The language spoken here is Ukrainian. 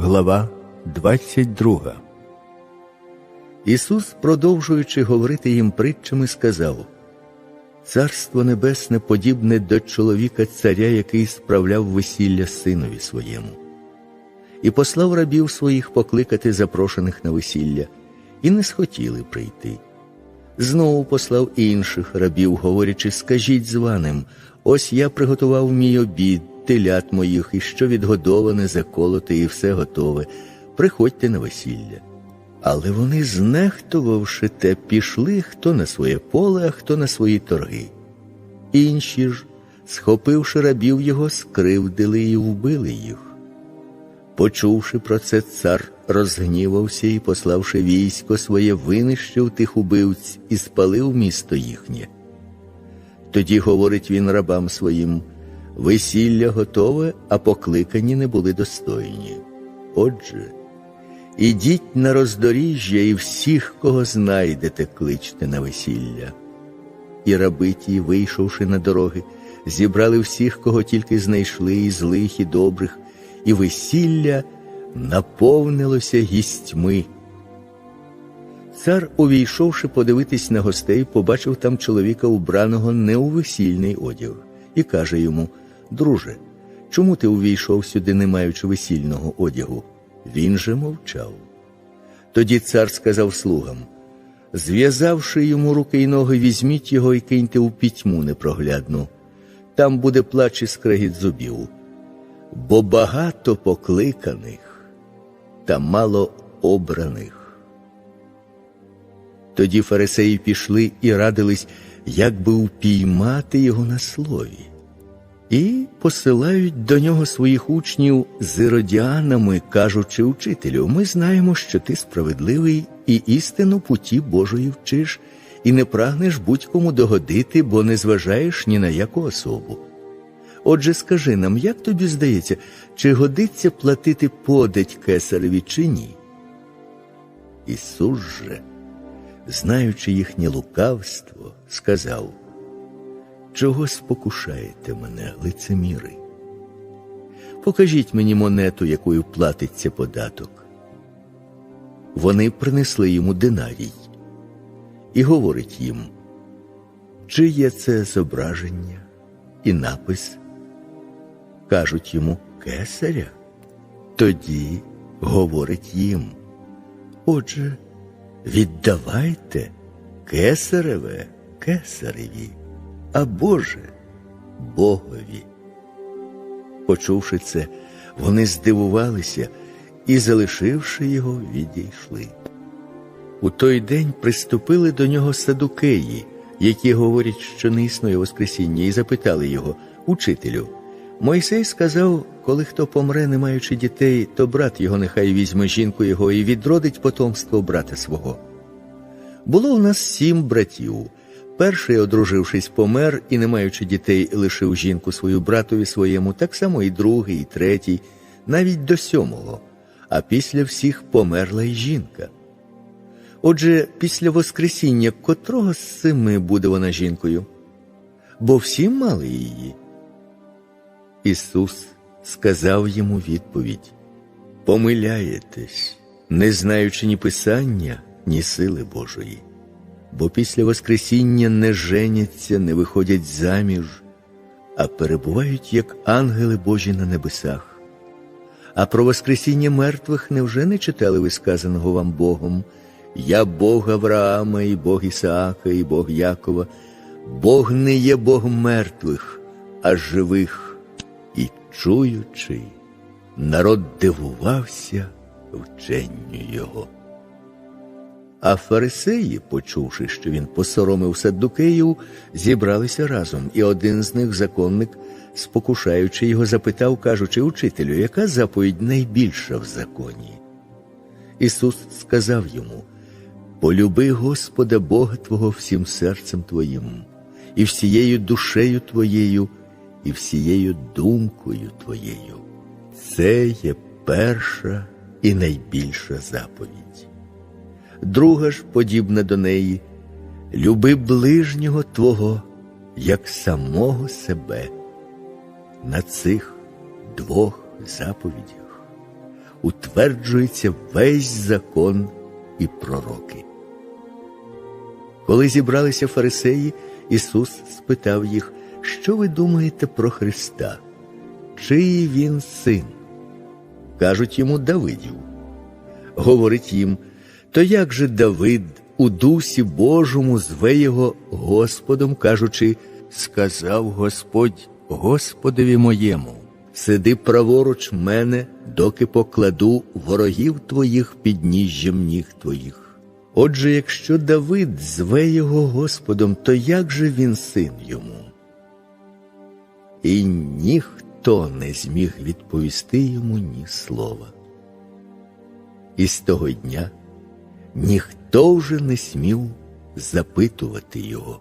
Глава 22 Ісус, продовжуючи говорити їм притчами, сказав Царство Небесне подібне до чоловіка царя, який справляв весілля синові своєму, і послав рабів своїх покликати запрошених на весілля, і не схотіли прийти. Знову послав інших рабів, говорячи, скажіть званим, ось я приготував мій обід телят моїх, і що відгодоване, заколоте, і все готове. Приходьте на весілля. Але вони, знехтувавши те, пішли хто на своє поле, а хто на свої торги. Інші ж, схопивши рабів його, скривдили і вбили їх. Почувши про це, цар розгнівався і, пославши військо своє, винищив тих убивць і спалив місто їхнє. Тоді говорить він рабам своїм весілля готове, а покликані не були достойні. Отже, ідіть на роздоріжжя і всіх, кого знайдете, кличте на весілля. І раби ті, вийшовши на дороги, зібрали всіх, кого тільки знайшли, і злих, і добрих, і весілля наповнилося гістьми. Цар, увійшовши подивитись на гостей, побачив там чоловіка, убраного не у весільний одяг, і каже йому Друже, чому ти увійшов сюди, не маючи весільного одягу? Він же мовчав. Тоді цар сказав слугам зв'язавши йому руки й ноги, візьміть його і киньте у пітьму непроглядну. Там буде плач і скрегіт зубів, бо багато покликаних та мало обраних. Тоді фарисеї пішли і радились, як би упіймати його на слові і посилають до нього своїх учнів з іродіанами, кажучи учителю, ми знаємо, що ти справедливий і істину путі Божої вчиш, і не прагнеш будь-кому догодити, бо не зважаєш ні на яку особу. Отже, скажи нам, як тобі здається, чи годиться платити подать кесареві чи ні? Ісус же, знаючи їхнє лукавство, сказав Чого спокушаєте мене, лицеміри? Покажіть мені монету, якою платиться податок. Вони принесли йому динарій і говорить їм, чи є це зображення і напис? Кажуть йому кесаря. Тоді говорить їм. Отже, віддавайте кесареве кесареві а Боже Богові. Почувши це, вони здивувалися і, залишивши його, відійшли. У той день приступили до нього садукеї, які говорять, що не існує Воскресіння, і запитали його, Учителю. Мойсей сказав, коли хто помре, не маючи дітей, то брат його нехай візьме жінку його і відродить потомство брата свого. Було у нас сім братів. Перший, одружившись, помер і, не маючи дітей, лишив жінку свою братові своєму, так само і другий, і третій, навіть до сьомого, а після всіх померла й жінка. Отже, після Воскресіння котрого з семи буде вона жінкою? Бо всі мали її. Ісус сказав йому відповідь Помиляєтесь, не знаючи ні Писання, ні сили Божої бо після Воскресіння не женяться, не виходять заміж, а перебувають, як ангели Божі на небесах. А про Воскресіння мертвих невже не читали ви сказаного вам Богом? Я Бог Авраама, і Бог Ісаака, і Бог Якова. Бог не є Бог мертвих, а живих. І чуючи, народ дивувався вченню Його. А фарисеї, почувши, що він посоромив Саддукеїв, зібралися разом, і один з них, законник, спокушаючи його, запитав, кажучи, учителю, яка заповідь найбільша в законі? Ісус сказав йому: Полюби Господа Бога Твого всім серцем Твоїм, і всією душею Твоєю, і всією думкою Твоєю. Це є перша і найбільша заповідь друга ж подібна до неї, люби ближнього Твого, як самого себе. На цих двох заповідях утверджується весь закон і пророки. Коли зібралися фарисеї, Ісус спитав їх, що ви думаєте про Христа? Чий він син? Кажуть йому Давидів. Говорить їм, то як же Давид у дусі Божому зве його Господом, кажучи, сказав Господь Господові моєму, сиди праворуч мене, доки покладу ворогів твоїх під ніжжям ніг твоїх. Отже, якщо Давид зве його Господом, то як же він син йому? І ніхто не зміг відповісти йому ні слова. І з того дня ніхто вже не смів запитувати його.